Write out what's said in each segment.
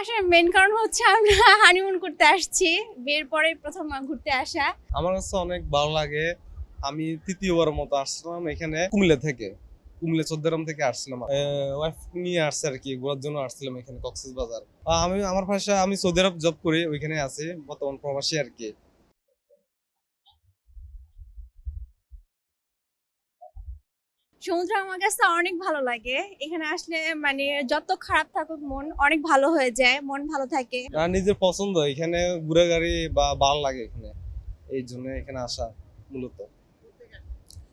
আসার মেন কারণ হচ্ছে আমরা হানিমুন করতে আসছি। বিয়ের পরে প্রথম ঘুরতে আসা। আমার কাছে অনেক ভালো লাগে। আমি তৃতীয়বার মতো আসলাম এখানে কুমিল্লা থেকে। কুমিল্লা চোদ্দারাম থেকে আসছিলাম। ওয়াইফ নিয়ে আসছে আর কি, ঘোরার জন্য আসছিলাম এখানে কক্সেস বাজার আমি, আমার ভাষা আমি সৌদি আরব জব করি, ওইখানে আছি, বর্তমান প্রবাসী আর কি। সমুদ্র আমার কাছে অনেক ভালো লাগে। এখানে আসলে মানে যত খারাপ থাকুক মন অনেক ভালো হয়ে যায় মন ভালো থাকে। আর নিজের পছন্দ এখানে ঘুরে গাড়ি বা ভালো লাগে এখানে। এই জন্য এখানে আসা মূলত।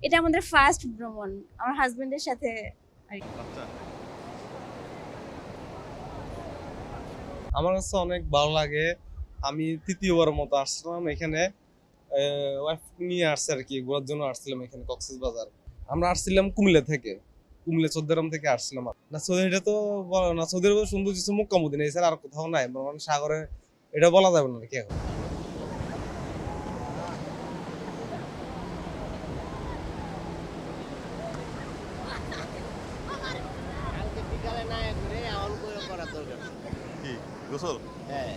এটা আমাদের ফার্স্ট ভ্রমণ আমার হাজবেন্ডের সাথে আমার কাছে অনেক ভালো লাগে। আমি তৃতীয়বার মতো আসছিলাম এখানে। ওয়াইফ নিয়ে আসছে আর কি ঘোরার জন্য আসছিলাম এখানে কক্সেস বাজার আমরা আসছিলাম কুমিল্লা থেকে। কুমিল্লা চোদ্দারাম থেকে আসছিলাম না সৌদি এটা তো বলা না সৌদি আরবের সুন্দর কিছু মুক্কামুদ্দিন। এছাড়া আর কোথাও নাই মানে সাগরে এটা বলা যাবে না কি এখন। গোসল? হ্যাঁ।